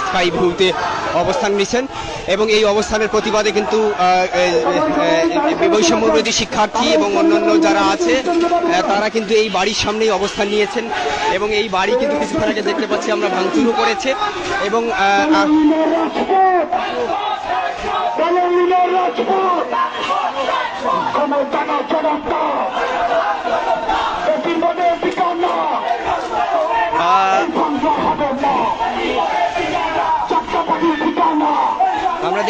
Sky ভিউতে অবস্থান নিয়েছেন এবং এই অবস্থানের প্রতিবাদে কিন্তু বৈষম্যবিরোধী শিক্ষার্থী এবং অন্যান্য যারা আছে তারা কিন্তু এই বাড়ির সামনেই অবস্থান নিয়েছেন এবং এই বাড়ি কিন্তু কিছুক্ষণ আগে দেখতে পাচ্ছি আমরা ভাঙচুরও করেছে এবং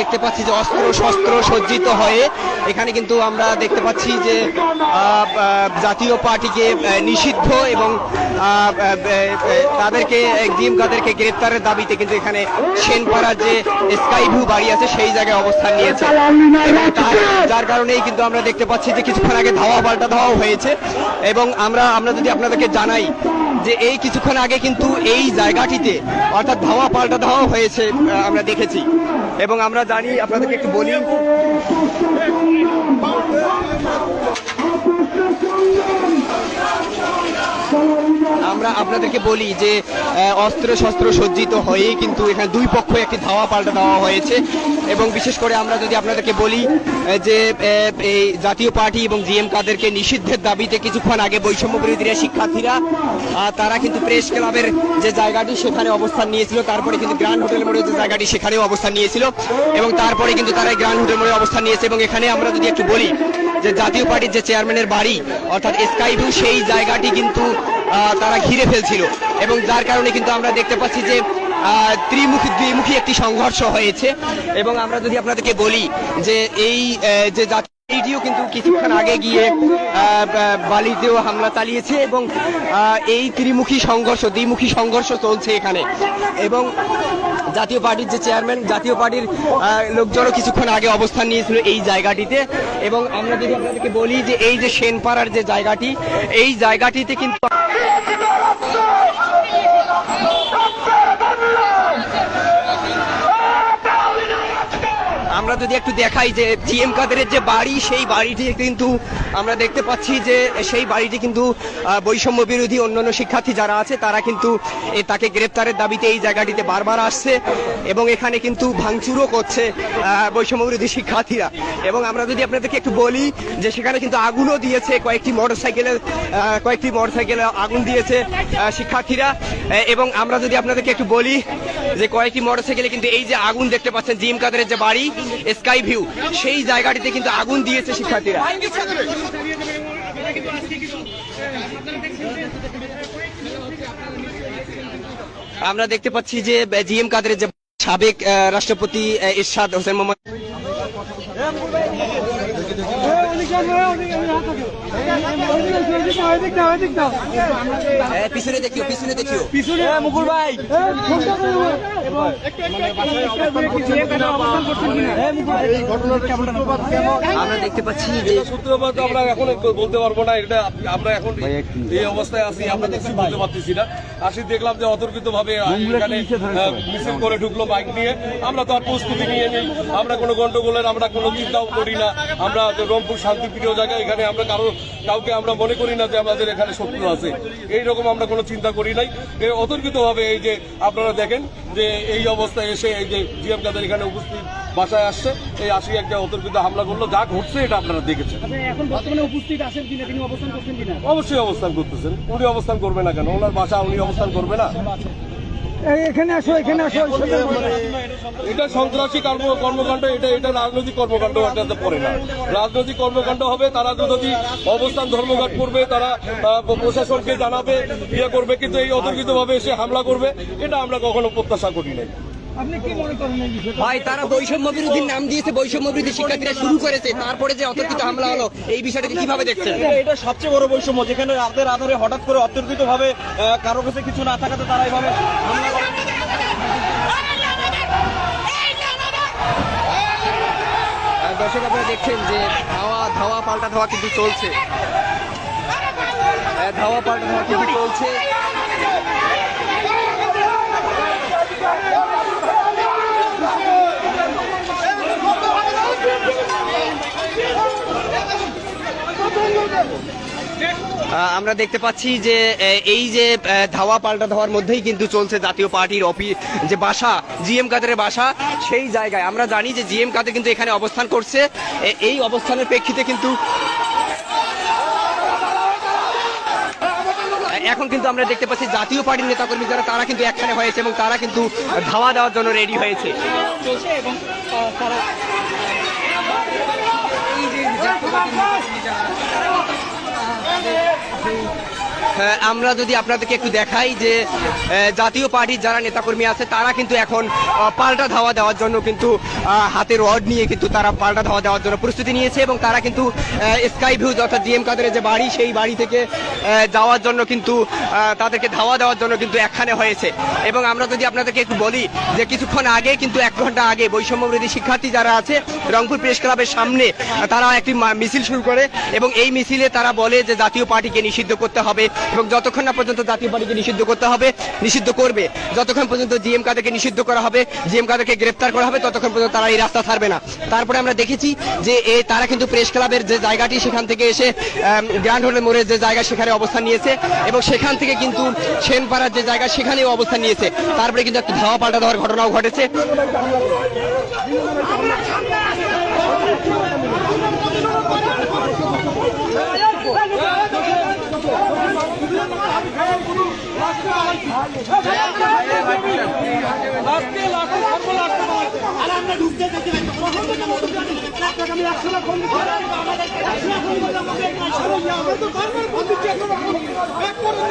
দেখতে পাচ্ছি যে অস্ত্র শস্ত্র সজ্জিত হয়ে এখানে কিন্তু আমরা দেখতে পাচ্ছি যে জাতীয় পার্টিকে নিষিদ্ধ এবং তাদেরকে ডিএম কাদেরকে গ্রেপ্তারের দাবিতে কিন্তু এখানে সেনপাড়ার যে স্কাই ভিউ বাড়ি আছে, সেই জায়গায় অবস্থান নিয়েছে। যার কারণেই কিন্তু আমরা দেখতে পাচ্ছি যে কিছুক্ষণ আগে ধাওয়া পাল্টা ধাওয়া হয়েছে। এবং আমরা আমরা যদি আপনাদেরকে জানাই যে এই কিছুক্ষণ আগে কিন্তু এই জায়গাটিতে অর্থাৎ ধাওয়া পাল্টা ধাওয়া হয়েছে আমরা দেখেছি। এবং আমরা জানি, আপনাদেরকে একটু বলি আমরা আপনাদেরকে বলি যে অস্ত্র শস্ত্র সজ্জিত হয়েই কিন্তু এখানে দুই পক্ষ একটি ধাওয়া পাল্টা দেওয়া হয়েছে। এবং বিশেষ করে আমরা যদি আপনাদেরকে বলি যে এই জাতীয় পার্টি এবং জিএম কাদেরকে নিষিদ্ধের দাবিতে কিছুক্ষণ আগে বৈষম্য বিরোধীরা শিক্ষার্থীরা তারা কিন্তু প্রেস ক্লাবের যে জায়গাটি সেখানে অবস্থান নিয়েছিল, তারপরে কিন্তু গ্র্যান্ড হোটেল মোড়ে যে জায়গাটি সেখানেও অবস্থান নিয়েছিল এবং তারপরে কিন্তু তারা গ্র্যান্ড হোটেল মোড়ে অবস্থান নিয়েছে। এবং এখানে আমরা যদি একটু বলি যে, জাতীয় পার্টির যে চেয়ারম্যানের বাড়ি, অর্থাৎ স্কাই ভিউ, সেই জায়গাটি কিন্তু তারা ঘিরে ফেলছিল। এবং যার কারণে কিন্তু আমরা দেখতে পাচ্ছি যে ত্রিমুখী দ্বিমুখী একটি সংঘর্ষ হয়েছে। এবং আমরা যদি আপনাদেরকে বলি যে এই যে এইটিও কিন্তু কিছুক্ষণ আগে গিয়ে বালিতেও হামলা চালিয়েছে এবং এই ত্রিমুখী সংঘর্ষ, দ্বিমুখী সংঘর্ষ চলছে এখানে। এবং জাতীয় পার্টির যে চেয়ারম্যান, জাতীয় পার্টির লোকজনও কিছুক্ষণ আগে অবস্থান নিয়েছিল এই জায়গাটিতে। এবং আমরা যদি আপনাদেরকে বলি যে এই যে সেনপাড়ার যে জায়গাটি, এই জায়গাটিতে কিন্তু আমরা যদি একটু দেখাই যে জিএম কাদেরের যে বাড়ি, সেই বাড়িটি কিন্তু আমরা দেখতে পাচ্ছি যে সেই বাড়িটি কিন্তু বৈষম্য বিরোধী অন্যান্য শিক্ষার্থী যারা আছে, তারা কিন্তু তাকে গ্রেপ্তারের দাবিতে এই জায়গাটিতে বারবার আসছে এবং এখানে কিন্তু ভাঙচুরও করছে বৈষম্য বিরোধী শিক্ষার্থীরা। এবং আমরা যদি আপনাদেরকে একটু বলি যে সেখানে কিন্তু আগুনও দিয়েছে কয়েকটি মোটরসাইকেলের কয়েকটি মোটরসাইকেলে আগুন দিয়েছে শিক্ষার্থীরা। এবং আমরা যদি আপনাদেরকে একটু বলি যে কয়েকটি মোটরসাইকেলে কিন্তু এই যে আগুন দেখতে পাচ্ছেন জিম কাদের যে বাড়ি স্কাই ভিউ সেই জায়গাটিতে কিন্তু আগুন দিয়েছে শিক্ষার্থীরা। আমরা দেখতে পাচ্ছি যে জিএম কাদের যে সাবেক রাষ্ট্রপতি আহ, এরশাদ হোসেন মোহাম্মদ পিছনে দেখিও পিছনে দেখিও। মুকুল ভাই। আমরা দেখতে পাচ্ছি যে সূত্রপাত আমরা এখন বলতে পারব না এটা আমরা এখন এই অবস্থায় আছি আমরা কিছু বলতে পারতেছি না। আসি দেখলাম যে অতর্কিত ভাবে এখানে মিছিল করে ঢুকলো বাইক নিয়ে। আমরা তো আর প্রস্তুতি নিয়ে নেই। আমরা কোনো গন্ডগোলের আমরা কোনো চিন্তাও করি না। আমরা রংপুর শান্তিপ্রিয় জায়গা। এখানে আমরা কারও কাউকে আমরা মনে করি না যে আমাদের এখানে শত্রু আছে। এইরকম আমরা কোনো চিন্তা করি নাই। অতর্কিত ভাবে এই যে আপনারা দেখেন যে এই অবস্থায় এসে এই যে জিএম কাদের এখানে উপস্থিত বাসায় আসছে এই আসি একটা অতর্কিত হামলা করল। যা ঘটছে এটা আপনারা দেখেছেন। এখন বর্তমানে উপস্থিত আছেন কিনা? তিনি অবস্থান করছেন কিনা? অবশ্যই অবস্থান করতেছেন। উনি অবস্থান করবে না কেন? ওনার বাসা উনি অবস্থান করবে না? এখানে আসো এখানে আসো এটা সন্ত্রাসী কর্ম, কর্মকাণ্ড, এটা এটা রাজনৈতিক কর্মকাণ্ড এটাতে পড়ে না। রাজনৈতিক কর্মকাণ্ড হবে, তারা যদি অবস্থান ধর্মঘট করবে, তারা প্রশাসনকে জানাবে ইয়ে করবে, কিন্তু এই অতর্কিতভাবে এসে হামলা করবে, এটা আমরা কখনো প্রত্যাশা করি নাই। ভাই তারা বৈষম্য বিরোধীর নাম দিয়েছে বৈষম্য বিরোধী শিক্ষার্থীরা শুরু করেছে তারপরে যে অতর্কিত হামলা হলো এই বিষয়টাকে কীভাবে দেখছেন? এটা- সবচেয়ে বড় বৈষম্য যেখানে রাতের আধারে হঠাৎ করে অতর্কিত ভাবে কারও কাছে কিছু না থাকাতে তারা এইভাবে হামলা দর্শক আপনারা দেখছেন যে ধাওয়া ধাওয়া পাল্টা ধাওয়া কিন্তু চলছে। ধাওয়া পাল্টা ধাওয়া কিন্তু চলছে। আমরা দেখতে পাচ্ছি যে এই যে ধাওয়া পাল্টা ধাওয়ার মধ্যেই কিন্তু চলছে জাতীয় পার্টির অফি, যে বাসা, জিএম কাদের বাসা, সেই জায়গায়। আমরা জানি যে জিএম কাদের কিন্তু এখানে অবস্থান করছে। এই অবস্থানের প্রেক্ষিতে কিন্তু এখন কিন্তু আমরা দেখতে পাচ্ছি জাতীয় পার্টির নেতাকর্মী যারা, তারা কিন্তু একখানে হয়েছে এবং তারা কিন্তু ধাওয়া দেওয়ার জন্য রেডি হয়েছে। এবং তারা Thank you. আমরা যদি আপনাদেরকে একটু দেখাই যে জাতীয় পার্টির যারা নেতাকর্মী আছে তারা কিন্তু এখন পাল্টা ধাওয়া দেওয়ার জন্য কিন্তু আহ, হাতে রড নিয়ে কিন্তু তারা পাল্টা ধাওয়া দেওয়ার জন্য প্রস্তুতি নিয়েছে এবং তারা কিন্তু স্কাই ভিউ অর্থাৎ জিএম কাদের যে বাড়ি সেই বাড়ি থেকে যাওয়ার জন্য কিন্তু তাদেরকে ধাওয়া দেওয়ার জন্য কিন্তু একখানে হয়েছে। এবং আমরা যদি আপনাদেরকে একটু বলি যে কিছুক্ষণ আগে কিন্তু এক ঘণ্টা আগে বৈষম্য বিরোধী শিক্ষার্থী যারা আছে রংপুর প্রেস ক্লাবের সামনে তারা একটি মিছিল শুরু করে এবং এই মিছিলে তারা বলে যে জাতীয় পার্টিকে নিষিদ্ধ করতে হবে। এবং যতক্ষণ না পর্যন্ত জাতীয় পার্টিকে নিষিদ্ধ করতে হবে, নিষিদ্ধ করবে। যতক্ষণ পর্যন্ত জিএম কাদেরকে নিষিদ্ধ করা হবে, জিএম কাদেরকে গ্রেপ্তার করা হবে, ততক্ষণ পর্যন্ত তারা এই রাস্তা ছাড়বে না। তারপরে আমরা দেখেছি যে এ তারা কিন্তু প্রেস ক্লাবের যে জায়গাটি, সেখান থেকে এসে গ্র্যান্ড হোটেল মোড়ের যে জায়গা, সেখানে অবস্থান নিয়েছে এবং সেখান থেকে কিন্তু সেনপাড়ার যে জায়গা, সেখানেও অবস্থান নিয়েছে। তারপরে কিন্তু একটা ধাওয়া পাল্টা দেওয়ার ঘটনাও ঘটেছে। আর আমরা ঢুকতে দেখি একশো লাখ একশো লাখ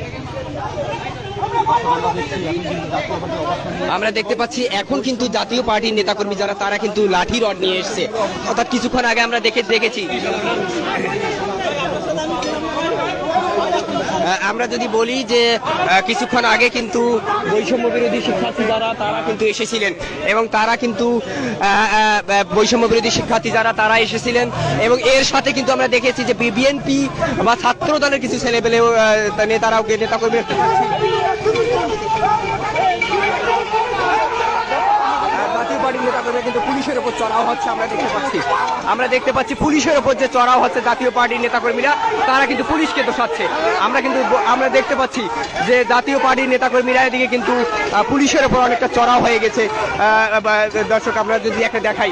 আমরা দেখতে পাচ্ছি এখন কিন্তু জাতীয় পার্টির নেতাকর্মী যারা, তারা কিন্তু লাঠি রড নিয়ে এসছে। অর্থাৎ কিছুক্ষণ আগে আমরা দেখে দেখেছি। আমরা যদি বলি যে কিছুক্ষণ আগে কিন্তু বৈষম্য বিরোধী শিক্ষার্থী যারা, তারা কিন্তু এসেছিলেন। এবং তারা কিন্তু বৈষম্য বিরোধী শিক্ষার্থী যারা, তারা এসেছিলেন। এবং এর সাথে কিন্তু আমরা দেখেছি যে বিএনপি বা ছাত্র দলের কিছু ছেলেপেলেও নেতারাও নেতাকর্মী জাতীয় পার্টির নেতাকর্মীরা কিন্তু পুলিশের উপর চড়াও হচ্ছে, আমরা দেখতে পাচ্ছি। আমরা দেখতে পাচ্ছি পুলিশের উপর যে চড়াও হচ্ছে জাতীয় পার্টির নেতাকর্মীরা, তারা কিন্তু পুলিশকে দোষাচ্ছে। আমরা কিন্তু আমরা দেখতে পাচ্ছি যে জাতীয় পার্টির নেতাকর্মীরা এদিকে কিন্তু পুলিশের উপর অনেকটা চড়াও হয়ে গেছে। দর্শক, আমরা যদি একটা দেখাই।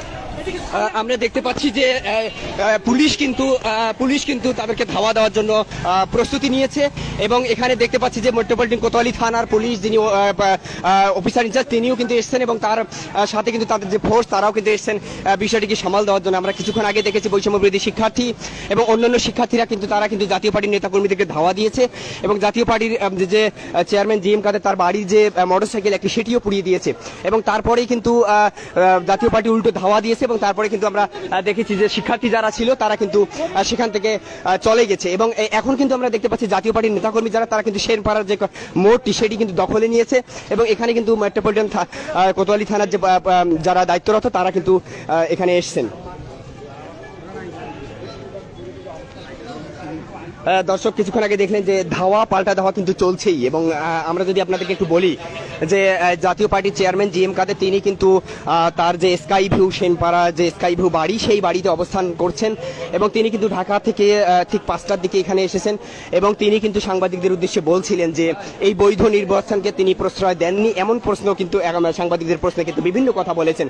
আমরা দেখতে পাচ্ছি যে পুলিশ কিন্তু পুলিশ কিন্তু তাদেরকে ধাওয়া দেওয়ার জন্য প্রস্তুতি নিয়েছে। এবং এখানে দেখতে পাচ্ছি যে মেট্রোপলিটন কোতোয়ালি থানার পুলিশ যিনি অফিসার ইনচার্জ তিনিও কিন্তু এসেছেন এবং তার সাথে কিন্তু তাদের যে ফোর্স তারাও কিন্তু এসেছেন বিষয়টিকে সামাল দেওয়ার জন্য। আমরা কিছুক্ষণ আগে দেখেছি বৈষম্য শিক্ষার্থী এবং অন্যান্য শিক্ষার্থীরা কিন্তু তারা কিন্তু জাতীয় পার্টির নেতাকর্মীদেরকে ধাওয়া দিয়েছে এবং জাতীয় পার্টির যে- চেয়ারম্যান জি এম কাদের তার বাড়ির যে মোটরসাইকেল একটি সেটিও পুড়িয়ে দিয়েছে। এবং তারপরেই কিন্তু জাতীয় পার্টি উল্টো ধাওয়া দিয়েছে এবং তারপরে কিন্তু আমরা দেখেছি যে শিক্ষার্থী যারা ছিল, তারা কিন্তু সেখান থেকে চলে গেছে। এবং এখন কিন্তু আমরা দেখতে পাচ্ছি জাতীয় পার্টির নেতাকর্মী যারা, তারা কিন্তু শেরপাড়ার যে মোড়টি সেটি কিন্তু দখলে নিয়েছে। এবং এখানে কিন্তু মেট্রোপলিটন কোতোয়ালি থানার যে যারা দায়িত্বরত, তারা কিন্তু এখানে এসছেন। দর্শক, কিছুক্ষণ আগে দেখলেন যে ধাওয়া, পাল্টা ধাওয়া কিন্তু চলছেই। এবং আমরা যদি আপনাদেরকে একটু বলি যে জাতীয় পার্টির চেয়ারম্যান জি এম কাদের, তিনি কিন্তু তার যে স্কাই ভিউ সেনপাড়া, যে স্কাই ভিউ বাড়ি, সেই বাড়িতে অবস্থান করছেন। এবং তিনি কিন্তু ঢাকা থেকে ঠিক পাঁচটার দিকে এখানে এসেছেন। এবং তিনি কিন্তু সাংবাদিকদের উদ্দেশ্যে বলছিলেন যে, এই বৈধ নির্বাচনকে তিনি প্রশ্রয় দেননি। এমন প্রশ্ন কিন্তু সাংবাদিকদের প্রশ্নে কিন্তু বিভিন্ন কথা বলেছেন।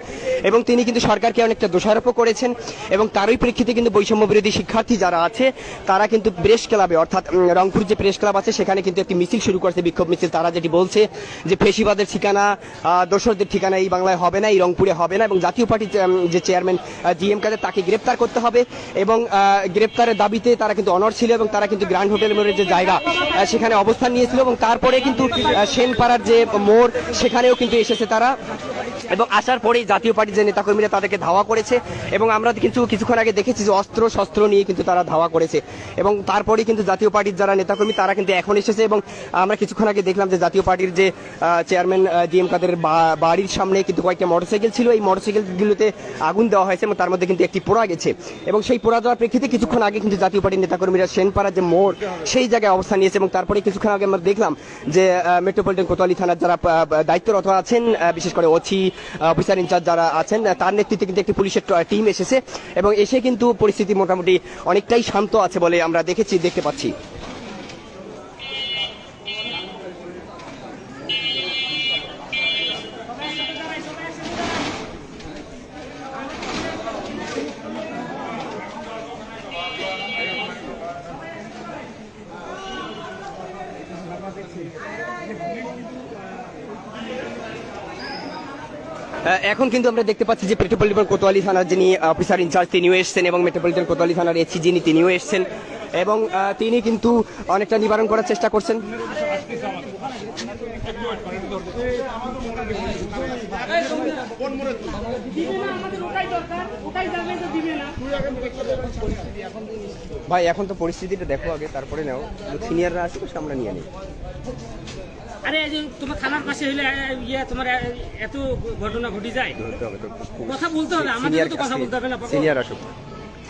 এবং তিনি কিন্তু সরকারকে অনেকটা দোষারোপ করেছেন। এবং তারই প্রেক্ষিতে কিন্তু বৈষম্য বিরোধী শিক্ষার্থী যারা আছে, তারা কিন্তু বেশ প্রেস ক্লাবে অর্থাৎ রংপুর যে প্রেস ক্লাব আছে সেখানে কিন্তু একটি মিছিল শুরু করেছে বিক্ষোভ মিছিল। তারা যেটি বলছে যে ফেসিবাদের ঠিকানা দোসরদের ঠিকানা এই বাংলায় হবে না এই রংপুরে হবে না এবং জাতীয় পার্টির যে, চেয়ারম্যান জিএম কাদের তাকে গ্রেপ্তার করতে হবে এবং গ্রেপ্তারের দাবিতে তারা কিন্তু অনর ছিল এবং তারা কিন্তু গ্র্যান্ড হোটেল মোড়ের যে জায়গা সেখানে অবস্থান নিয়েছিল এবং তারপরে কিন্তু সেনপাড়ার যে মোড় সেখানেও কিন্তু এসেছে তারা। এবং আসার পরেই জাতীয় পার্টির যে নেতাকর্মীরা তাদেরকে ধাওয়া করেছে এবং আমরা কিন্তু কিছুক্ষণ আগে দেখেছি যে অস্ত্র শস্ত্র নিয়ে কিন্তু তারা ধাওয়া করেছে। এবং তারপরেই কিন্তু জাতীয় পার্টির যারা নেতাকর্মী তারা কিন্তু এখন এসেছে এবং আমরা কিছুক্ষণ আগে দেখলাম যে জাতীয় পার্টির যে চেয়ারম্যান ডিএম কাদের বা- বাড়ির সামনে কিন্তু কয়েকটা মোটরসাইকেল ছিল। এই মোটরসাইকেলগুলোতে আগুন দেওয়া হয়েছে এবং তার মধ্যে কিন্তু একটি পোড়া গেছে। এবং সেই পোড়া দেওয়ার প্রেক্ষিতে কিছুক্ষণ আগে কিন্তু জাতীয় পার্টির নেতাকর্মীরা সেনপাড়া যে মোড়, সেই জায়গায় অবস্থান নিয়েছে এবং তারপরে কিছুক্ষণ আগে আমরা দেখলাম যে মেট্রোপলিটন কোতোয়ালি থানার যারা দায়িত্বরত আছেন বিশেষ করে ওসি অফিসার ইনচার্জ যারা আছেন তার নেতৃত্বে কিন্তু একটি পুলিশের টিম এসেছে এবং এসে কিন্তু পরিস্থিতি মোটামুটি অনেকটাই শান্ত আছে বলে আমরা দেখেছি, দেখতে পাচ্ছি। এখন কিন্তু আমরা দেখতে পাচ্ছি যে মেট্রোপলিটন কোতোয়ালি থানার যিনি অফিসার ইনচার্জ তিনিও এসেছেন এবং মেট্রোপলিটন কোতোয়ালি থানার এসি যিনি, তিনিও এসেছেন। এবং তিনি কিন্তু অনেকটা নিবারণ করার চেষ্টা করছেন। ভাই, এখন তো পরিস্থিতিটা দেখো আগে, তারপরে নাও। সিনিয়ররা আসবে আমরা নিয়ে নিই। আরে এই যে তোমার থানার পাশে হইলে ইয়া তোমার এত ঘটনা ঘটে যায়। কথা বলতে হবে আমাদের তো কথা বলতে হবে না সিনিয়র আসুক।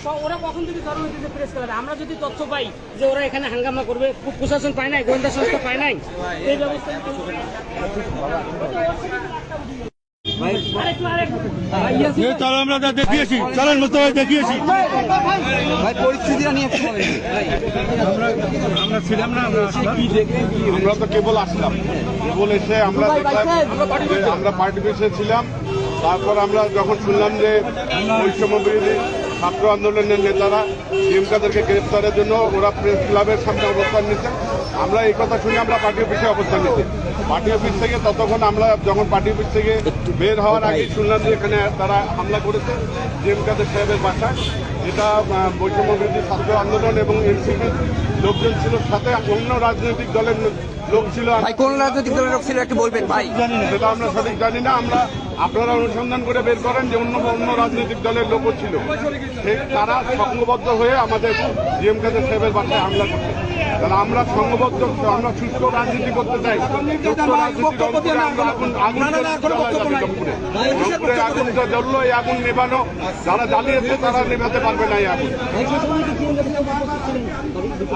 তো ওরা কখন যদি ধরো হইতেছে প্রেস করে? আমরা যদি তথ্য পাই যে ওরা এখানে হাঙ্গামা করবে খুব প্রশাসন পায় নাই গোয়েন্দা সংস্থা পায় নাই এই ব্যবস্থা ভাই পরিস্থিতিটা নিয়ে একটু বলেন। আমরা তো কেবল আসলাম। কেবল এসে আমরা আমরা পার্টি বেসে ছিলাম। তারপর আমরা যখন শুনলাম যে বৈষম্য বিরোধী ছাত্র আন্দোলনের নেতারা ডিএমকাদেরকে গ্রেপ্তারের জন্য ওরা প্রেস ক্লাবের সামনে অবস্থান নিচ্ছে আমরা এই কথা শুনে আমরা পার্টি অফিসে অবস্থান নিচ্ছি পার্টি অফিস থেকে ততক্ষণ আমরা যখন পার্টি অফিস থেকে বের হওয়ার আগে শুনলাম যে এখানে তারা হামলা করেছে ডিএমকাদের সাহেবের বাসায় এটা আহ, বৈষম্য বিরোধী ছাত্র আন্দোলন এবং এনসিপির লোকজন ছিল সাথে অন্য রাজনৈতিক দলের লোক ছিল। ভাই কোন রাজনৈতিক দলের লোক ছিল একটু বলবেন ভাই। সেটা আমরা সঠিক জানি না। আমরা আপনারা অনুসন্ধান করে বের করেন যে অন্য অন্য রাজনৈতিক দলের লোকও ছিল। তারা সংঘবদ্ধ হয়ে আমাদের জিএম কাদের সাহেবের বাসায় হামলা করছে। তাহলে আমরা সংঘবদ্ধ আমরা সুস্থ রাজনীতি করতে চাই। আগুনটা জ্বললো এই আগুন নেবানো যারা জ্বালিয়েছে তারা নেভাতে পারবে না এই আগুন।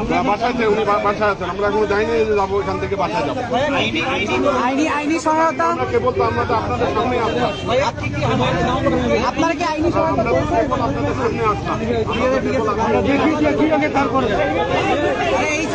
আমরা বাসায় উনি বাসায় আছেন। আমরা এখনও যাইনি যে যাব এখান থেকে বাসায় যাব। আইনি আইনি সহায়তা। আমরা কেবল তো আমরা তো আপনাদের সামনে আসলাম আপনারা কি আইনি সহায়তা আমরা আপনাদের সামনে আসলাম। আমরা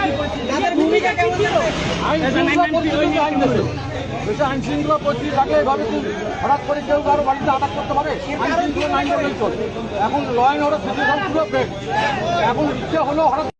তাদের ভূমিকা কেমন ছিল? দেশে আইন শৃঙ্খলা পরিস্থিতি থাকলে এভাবে কি হঠাৎ করে কেউ কারও বাড়িতে আঘাত করতে পারে? আইন শৃঙ্খলা আইন এখন ল অ্যান্ড অর্ডার সিচুয়েশন পুরো ব্রেক এখন ইচ্ছে হলো হঠাৎ